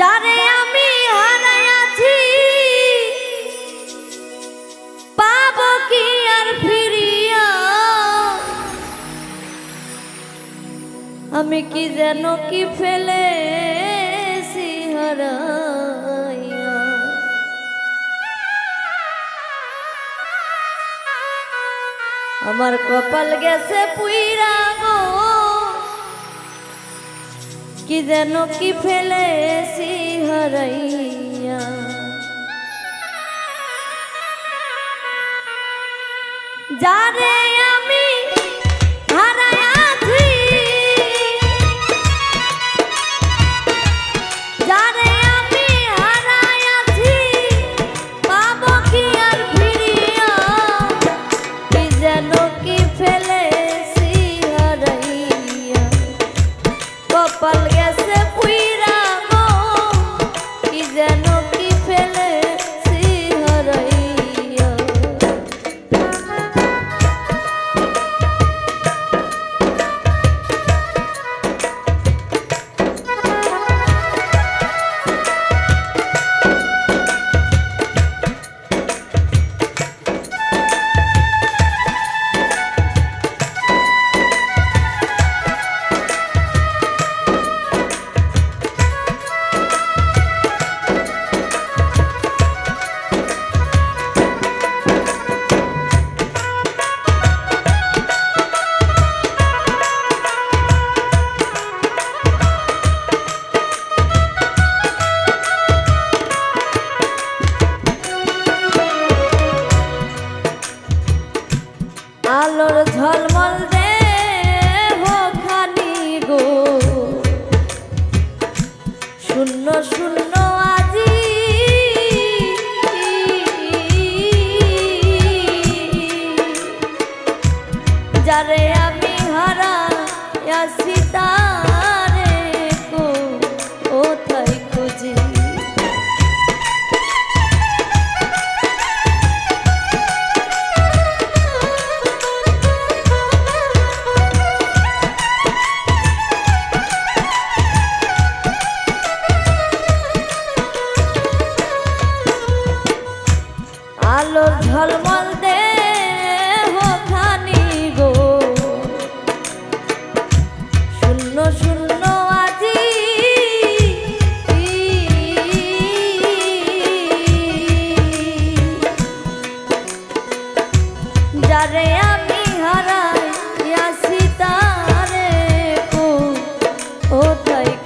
যারে আমি হারাইয়াছি, পাব কি আর ফিরিয়া? আমি কি যেন কি ফেলে হারা আমার কপাল গেছে পুইরা কি যেন কি ফেলেছি হরাইয়া। যারে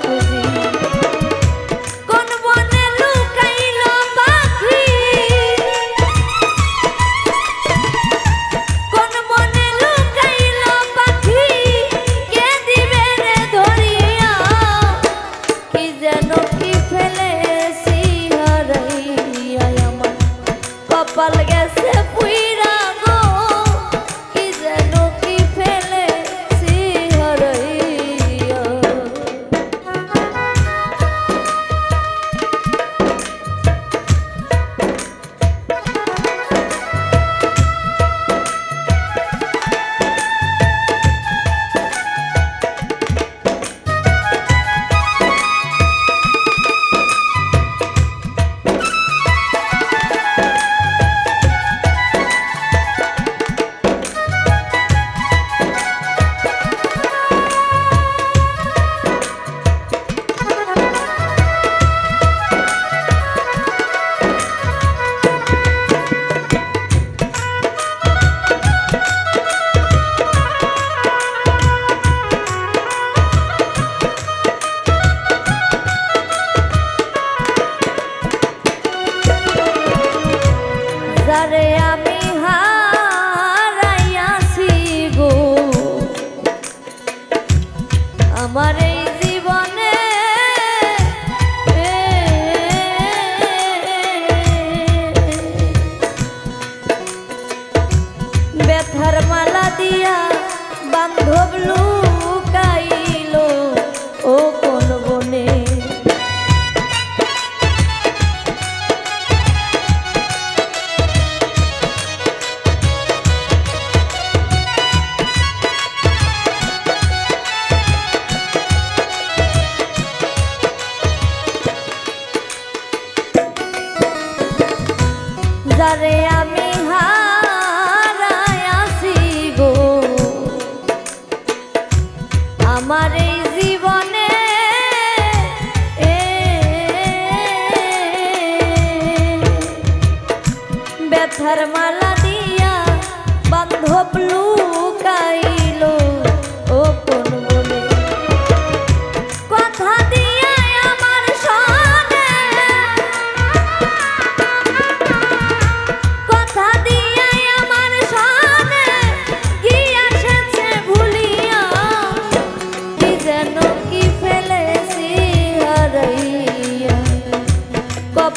Thank you.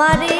আমারে